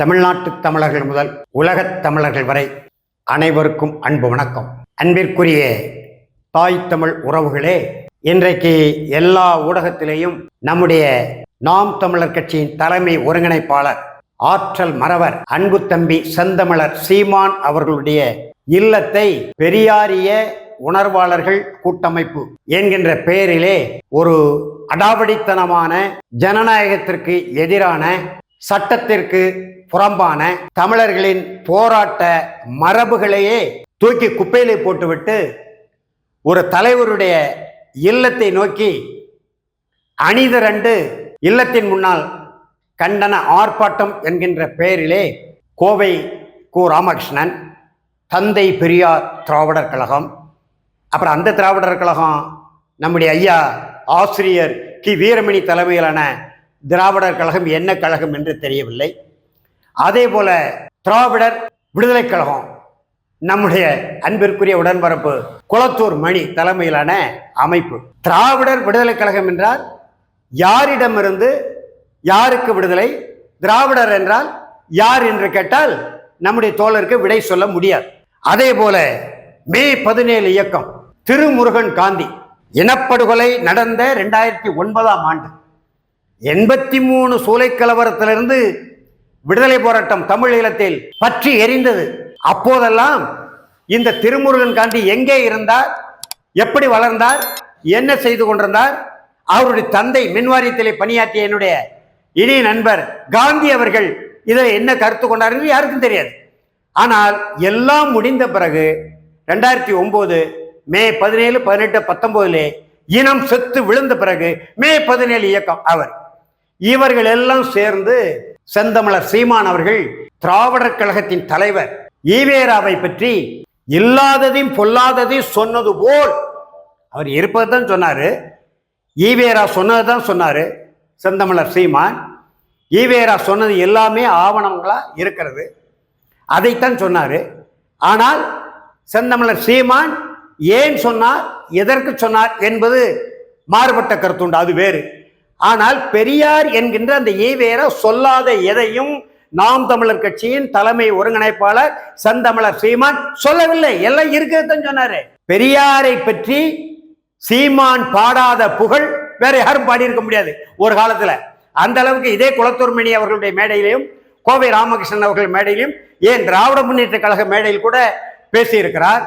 தமிழ்நாட்டு தமிழர்கள் முதல் உலகத் தமிழர்கள் வரை அனைவருக்கும் அன்பு வணக்கம். அன்பிற்குரிய தாய் தமிழ் உறவுகளே இன்றைக்கு எல்லா ஊடகத்திலேயும் நம்முடைய நாம் தமிழர் கட்சியின் தலைமை ஒருங்கிணைப்பாளர் ஆற்றல் மறவர் அன்பு தம்பி செந்தமிழர் சீமான் அவர்களுடைய இல்லத்தை பெரியாரிய உணர்வாளர்கள் கூட்டமைப்பு என்கின்ற பெயரிலே ஒரு அடாவடித்தனமான ஜனநாயகத்திற்கு எதிரான சட்டத்திற்கு புறம்பான தமிழர்களின் போராட்ட மரபுகளையே தூக்கி குப்பையிலே போட்டுவிட்டு ஒரு தலைவருடைய இல்லத்தை நோக்கி அணிதிரண்டு இல்லத்தின் முன்னால் கண்டன ஆர்ப்பாட்டம் என்கின்ற பெயரிலே கோவை கு. ராமகிருஷ்ணன் தந்தை பெரியார் திராவிடர் கழகம் அப்புறம் அந்த திராவிடர் கழகம் நம்முடைய ஐயா ஆசிரியர் கி. வீரமணி தலைமையிலான திராவிடர் கழகம் என்ன கழகம் என்று தெரியவில்லை. அதே போல திராவிடர் விடுதலை கழகம் நம்முடைய அன்பிற்குரிய உடன்பரப்பு குளத்தூர் மணி தலைமையிலான அமைப்பு. திராவிடர் விடுதலை கழகம் என்றால் யாரிடமிருந்து யாருக்கு விடுதலை? திராவிடர் என்றால் யார் என்று கேட்டால் நம்முடைய தோழருக்கு விடை சொல்ல முடியாது. அதே போல மே பதினேழு இயக்கம் திருமுருகன் காந்தி இனப்படுகொலை நடந்த ரெண்டாயிரத்தி ஒன்பதாம் ஆண்டு. எண்பத்தி மூணு சூலை கலவரத்திலிருந்து விடுதலை போராட்டம் தமிழ் ஈழத்தில் பற்றி எரிந்தது. அப்போதெல்லாம் இந்த திருமுருகன் காந்தி எங்கே இருந்தார்? எப்படி வளர்ந்தார்? என்ன செய்து கொண்டிருந்தார்? அவருடைய தந்தை மின்வாரியத்திலே பணியாற்றிய என்னுடைய இனிய நண்பர் காந்தி அவர்கள் இதில் என்ன கருத்து கொண்டார் என்று யாருக்கும் தெரியாது. ஆனால் எல்லாம் முடிந்த பிறகு ரெண்டாயிரத்தி ஒன்பது மே பதினேழு பதினெட்டு பத்தொன்பதுலே இனம் செத்து விழுந்த பிறகு மே பதினேழு இயக்கம் அவர். இவர்கள் எல்லாம் சேர்ந்து செந்தமிழர் சீமான் அவர்கள் திராவிடர் கழகத்தின் தலைவர். ஈவேராவை பற்றி இல்லாததையும் பொல்லாததையும் சொன்னது போல் அவர் இருப்பது தான் சொன்னார். ஈவேரா சொன்னது தான் சொன்னார். செந்தமிழர் சீமான் ஈவேரா சொன்னது எல்லாமே ஆவணங்களாக இருக்கிறது. அதைத்தான் சொன்னார். ஆனால் செந்தமிழர் சீமான் ஏன் சொன்னார் எதற்கு சொன்னார் என்பது மாறுபட்ட கருத்துண்டு அது வேறு. ஆனால் பெரியார் என்கின்ற அந்த ஈவேரா சொல்லாத எதையும் நாம் தமிழர் கட்சியின் தலைமை ஒருங்கிணைப்பாளர் செந்தமிழர் சீமான் சொல்லவில்லை. எல்லாம் இருக்கிறதுன்னு சொன்னாரு. பெரியாரை பற்றி சீமான் பாடாத புகழ் வேற யாரும் பாடியிருக்க முடியாது. ஒரு காலத்துல அந்த அளவுக்கு இதே குலத்தூர்மணி அவர்களுடைய மேடையிலையும் கோவை ராமகிருஷ்ணன் அவர்கள் மேடையிலும் ஏன் திராவிட முன்னேற்ற கழக மேடையில் கூட பேசியிருக்கிறார்.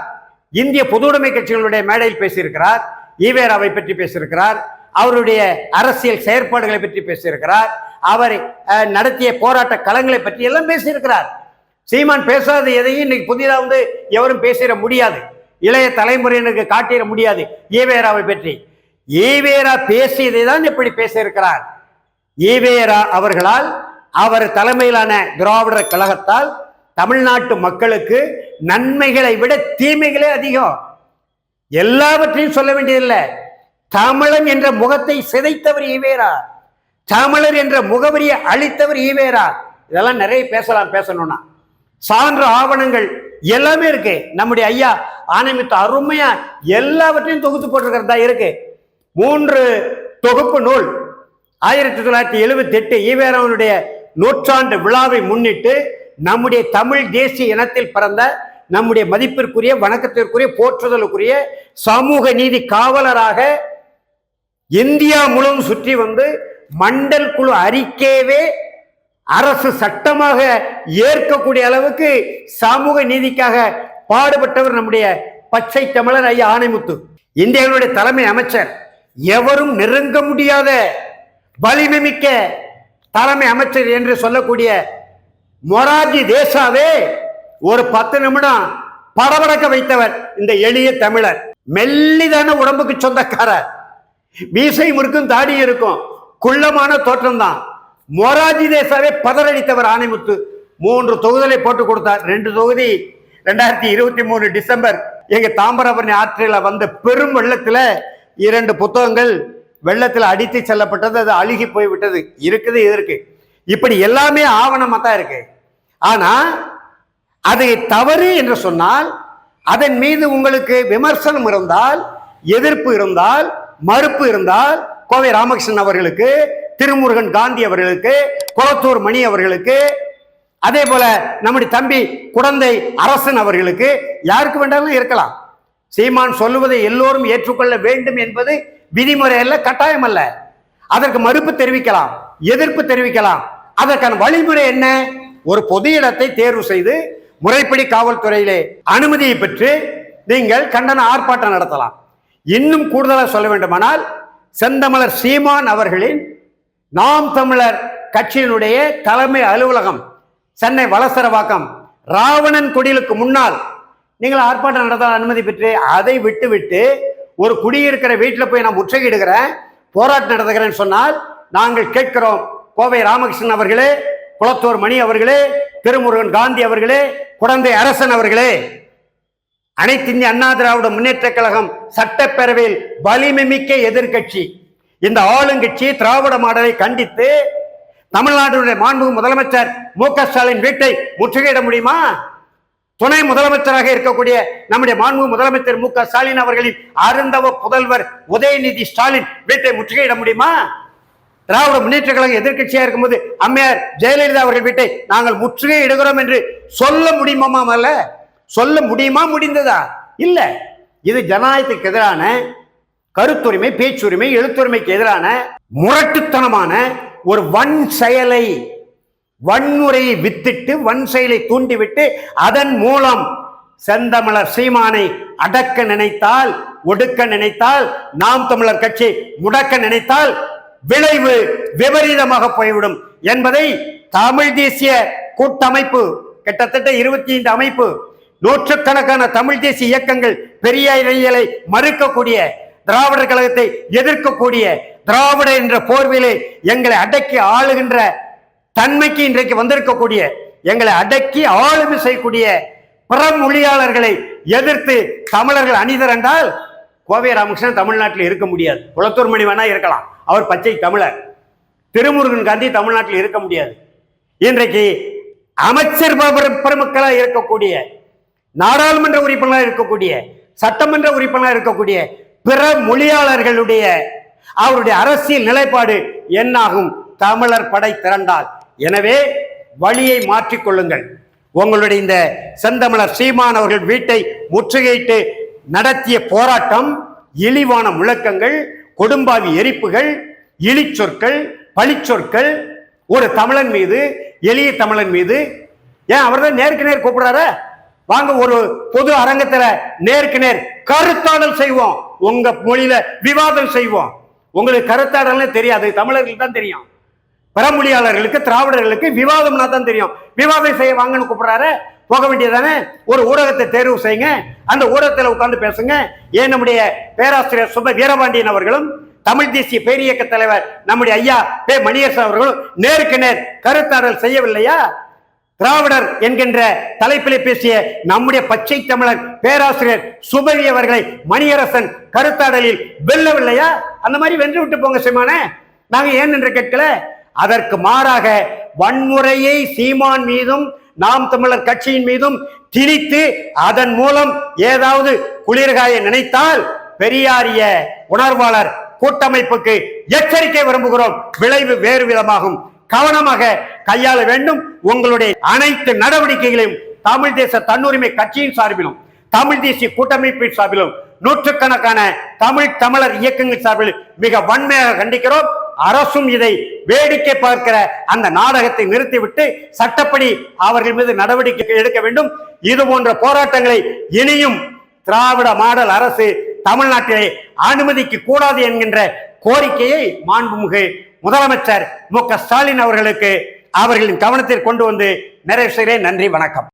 இந்திய பொதுவுடைமை கட்சிகளுடைய மேடையில் பேசியிருக்கிறார். ஈவேராவை பற்றி பேசியிருக்கிறார். அவருடைய அரசியல் செயற்பாடுகளை பற்றி பேசியிருக்கிறார். அவர் நடத்திய போராட்ட களங்களை பற்றி எல்லாம் பேசியிருக்கிறார். சீமான் பேசாத எதையும் இன்னைக்கு புதிதாக வந்து எவரும் பேசிட முடியாது. இளைய தலைமுறையினருக்கு காட்டிட முடியாது. ஈவேராவை பற்றி. ஈவேரா பேசியதை தான் இப்படி பேசியிருக்கிறார். ஈவேரா அவர்களால் அவர் தலைமையிலான திராவிடர் கழகத்தால் தமிழ்நாட்டு மக்களுக்கு நன்மைகளை விட தீமைகளே அதிகம். எல்லாவற்றையும் சொல்ல வேண்டியதில்லை. தமிழன் என்ற முகத்தை சிதைத்தவர் ஈவேரா தாமலர் என்ற முகவரியை அழித்தவர் ஈவேரா இதெல்லாம் நிறைய பேசலாம் பேசணும்னா. சான்று ஆவணங்கள் எல்லாமே இருக்கு. நம்முடைய ஐயா ஆனமித்த அருமையா எல்லாவற்றையும் தொகுத்து போட்டிருக்கிறதா இருக்கு. மூன்று தொகுப்பு நூல். ஆயிரத்தி தொள்ளாயிரத்தி எழுபத்தி எட்டு ஈவேராவனுடைய நூற்றாண்டு விழாவை முன்னிட்டு நம்முடைய தமிழ் தேசிய இனத்தில் பிறந்த நம்முடைய மதிப்பிற்குரிய வணக்கத்திற்குரிய போற்றுதலுக்குரிய சமூக நீதி காவலராக இந்தியா முழுவதும் சுற்றி வந்து மண்டல் குழு அறிக்கையவே அரசு சட்டமாக ஏற்கக்கூடிய அளவுக்கு சமூக நீதிக்காக பாடுபட்டவர் நம்முடைய பச்சை தமிழர் ஐயா ஆணைமுத்து இந்தியாவினுடைய தலைமை அமைச்சர். எவரும் நெருங்க முடியாத வலிமை மிக்க தலைமை அமைச்சர் என்று சொல்லக்கூடிய மொரார்ஜி தேசாவே ஒரு பத்து நிமிடம் படபடக்க வைத்தவர் இந்த எளிய தமிழர். மெல்லிதான உடம்புக்கு சொந்தக்காரர். மீசை முறுக்கும் தாடி இருக்கும். குள்ளமான தோற்றம் தான் மொராஜி தேசாவே பதறடித்தவர் ஆணைமுத்து மூன்று தொகுதிகளை போட்டு கொடுத்தார். ரெண்டு தொகுதி ரெண்டாயிரத்தி இருபத்தி மூணு டிசம்பர். எங்க தாம்பரபரணி ஆற்றில வந்த பெரும் வெள்ளத்துல இரண்டு புத்தகங்கள் வெள்ளத்தில் அடித்து செல்லப்பட்டது. அது அழுகி போய்விட்டது இருக்குது இது இருக்கு. இப்படி எல்லாமே ஆவணமாக தான் இருக்கு. ஆனா அதை தவறு என்று சொன்னால் அதன் மீது உங்களுக்கு விமர்சனம் இருந்தால் எதிர்ப்பு இருந்தால் மறுப்பு இருந்தால் கோவை ராமகிருஷ்ணன் அவர்களுக்கு திருமுருகன் காந்தி அவர்களுக்கு குளத்தூர் மணி அவர்களுக்கு அதே போல நம்முடைய தம்பி குழந்தை அரசன் அவர்களுக்கு யாருக்கு வேண்டாலும் இருக்கலாம். சீமான் சொல்லுவதை எல்லோரும் ஏற்றுக்கொள்ள வேண்டும் என்பது விதிமுறையில் கட்டாயம் அல்ல அதற்கு மறுப்பு தெரிவிக்கலாம் எதிர்ப்பு தெரிவிக்கலாம். அதற்கான வழிமுறை என்ன? ஒரு பொது இடத்தை தேர்வு செய்து முறைப்படி காவல்துறையிலே அனுமதியை பெற்று நீங்கள் கண்டன ஆர்ப்பாட்டம் நடத்தலாம். இன்னும் கூடுதலாக சொல்ல வேண்டுமானால் செந்தமலர் சீமான் அவர்களின் நாம் தமிழர் கட்சியினுடைய தலைமை அலுவலகம் சென்னை வலசரவாக்கம் ராவணன் குடிலுக்கு முன்னால். நீங்கள் ஆர்ப்பாட்டம் நடத்த அனுமதி பெற்று அதை விட்டு விட்டு ஒரு குடியிருக்கிற வீட்டில் போய் நான் முற்றுகையிடுகிறேன் போராட்டம் நடத்துகிறேன்னு சொன்னால் நாங்கள் கேட்கிறோம் கோவை ராமகிருஷ்ணன் அவர்களே குளத்தூர் மணி அவர்களே திருமுருகன் காந்தி அவர்களே குழந்தை அரசன் அவர்களே. அனைத்து இந்திய அண்ணா திராவிட முன்னேற்ற கழகம் சட்டப்பேரவையில் வலிமை மிக்க எதிர்க்கட்சி. இந்த ஆளுங்கட்சி திராவிட மாடலை கண்டித்து தமிழ்நாட்டினுடைய மாண்பு முதலமைச்சர் மு க ஸ்டாலின் வீட்டை முற்றுகையிட முடியுமா? துணை முதலமைச்சராக இருக்கக்கூடிய நம்முடைய மாண்பு முதலமைச்சர் மு க ஸ்டாலின் அவர்களின் அருந்தவ புதல்வர் உதயநிதி ஸ்டாலின் வீட்டை முற்றுகையிட முடியுமா? திராவிட முன்னேற்ற கழகம் எதிர்க்கட்சியா இருக்கும்போது அம்மையார் ஜெயலலிதா அவர்கள் வீட்டை நாங்கள் முற்றுகையிடுகிறோம் என்று சொல்ல முடியுமா அல்ல? சொல்ல முடியுமா முடிந்ததா? இல்ல. இது ஜனநாயகத்துக்கு எதிரான கருத்துரிமை பேச்சுரிமை எழுத்துரிமைக்கு எதிரான முரட்டுத்தனமான ஒரு வன் செயலை வன்முறையை வித்திட்டு வன் செயலை தூண்டிவிட்டு அதன் மூலம் செந்தமிழர் சீமானை அடக்க நினைத்தால் ஒடுக்க நினைத்தால் நாம் தமிழர் கட்சி முடக்க நினைத்தால் விளைவு விபரீதமாக போய்விடும் என்பதை தமிழ் தேசிய கூட்டமைப்பு கிட்டத்தட்ட இருபத்தி ஐந்து அமைப்பு நூற்றுக்கணக்கான தமிழ் தேசிய இயக்கங்கள் பெரியாரியலை மறுக்கக்கூடிய திராவிடர் கழகத்தை எதிர்க்கக்கூடிய திராவிட என்ற போர்விலே எங்களை அடக்கி ஆளுகின்ற தன்மைக்கு இன்றைக்கு வந்திருக்கக்கூடிய எங்களை அடக்கி ஆளுமை செய்யக்கூடிய பிற மொழியாளர்களை எதிர்த்து தமிழர்கள் அணிதரண்டால் கோவை ராமகிருஷ்ணன் தமிழ்நாட்டில் இருக்க முடியாது. குளத்தூர் மணி வேணா இருக்கலாம். அவர் பச்சை தமிழர். திருமுருகன் காந்தி தமிழ்நாட்டில் இருக்க முடியாது. இன்றைக்கு அமைச்சர் பெரு- பெருமக்களாக இருக்கக்கூடிய நாடாளுமன்ற உறுப்பினராக இருக்கக்கூடிய சட்டமன்ற உறுப்பினராக இருக்கக்கூடிய பிற மொழியாளர்களுடைய அவருடைய அரசியல் நிலைப்பாடு என்னாகும்? தமிழர் படை திரண்டால். எனவே வழியை மாற்றிக்கொள்ளுங்கள் உங்களுடைய இந்த செந்தமிழர் சீமான் அவர்கள் வீட்டை முற்றுகையிட்டு நடத்திய போராட்டம் இழிவான முழக்கங்கள் கொடும்பாவி எரிப்புகள் இழிச்சொற்கள் பழிச்சொற்கள் ஒரு தமிழன் மீது எளிய தமிழன் மீது. ஏன் அவர் தான் நேருக்கு நேர் கூப்பிடுறாரா? வாங்க ஒரு பொது அரங்கத்துல நேருக்கு நேர் கருத்தாடல் செய்வோம். உங்க மொழியில விவாதம் செய்வோம். உங்களுக்கு கருத்தாடல்னு தெரியாது தமிழர்களுக்கு தான் தெரியும். பரமொழியாளர்களுக்கு திராவிடர்களுக்கு விவாதம்னா தான் தெரியும். விவாதம் செய்ய வாங்கன்னு கூப்பிடுறாரு. போக வேண்டியதானே ஒரு ஊடகத்தை தேர்வு செய்யுங்க. அந்த ஊடகத்தில் உட்கார்ந்து பேசுங்க. ஏன் நம்முடைய பேராசிரியர் சுப வீரபாண்டியன் அவர்களும் தமிழ் தேசிய பேரியக்க தலைவர் நம்முடைய ஐயா பே மணியரசன் அவர்களும் நேருக்கு நேர் கருத்தாடல் செய்யவில்லையா? திராவிடர் என்கின்ற தலைப்பிலே பேசிய நம்முடைய பச்சை தமிழர் பேராசிரியர் சுபவி அவர்களை மணியரசன் கருத்தாடலில் வெல்லவில்லையா? அந்த மாதிரி வென்று விட்டு போங்க சீமான. நாங்க ஏன் என்று கேட்கல? அதற்கு மாறாக வன்முறையை சீமான் மீதும் நாம் தமிழர் கட்சியின் மீதும் திணித்து அதன் மூலம் ஏதாவது குளிர்காய நினைத்தால் பெரியாரிய உணர்வாளர் கூட்டமைப்புக்கு எச்சரிக்கை விரும்புகிறோம். விளைவு வேறு விதமாகும். கவனமாக கையாள வேண்டும். உங்களுடைய அனைத்து நடவடிக்கைகளையும் தமிழ் தேச தன்னுரிமை கட்சியின் சார்பிலும் தமிழ் தேசிய கூட்டமைப்பின் சார்பிலும் நூற்றுக்கணக்கான தமிழ் தமிழர் இயக்கங்கள் சார்பில் மிக வன்மையாக கண்டிக்கிறோம். அரசும் இதை வேடிக்கை பார்க்கிற அந்த நாடகத்தை நிறுத்திவிட்டு சட்டப்படி அவர்கள் மீது நடவடிக்கை எடுக்க வேண்டும். இது போன்ற போராட்டங்களை இனியும் திராவிட மாடல் அரசு தமிழ்நாட்டிலே அனுமதிக்க கூடாது என்கின்ற கோரிக்கையை மாண்புமிகு முதலமைச்சர் மு ஸ்டாலின் அவர்களுக்கு அவர்களின் கவனத்தில் கொண்டு வந்து நிறைவு செய்கிறேன். நன்றி வணக்கம்.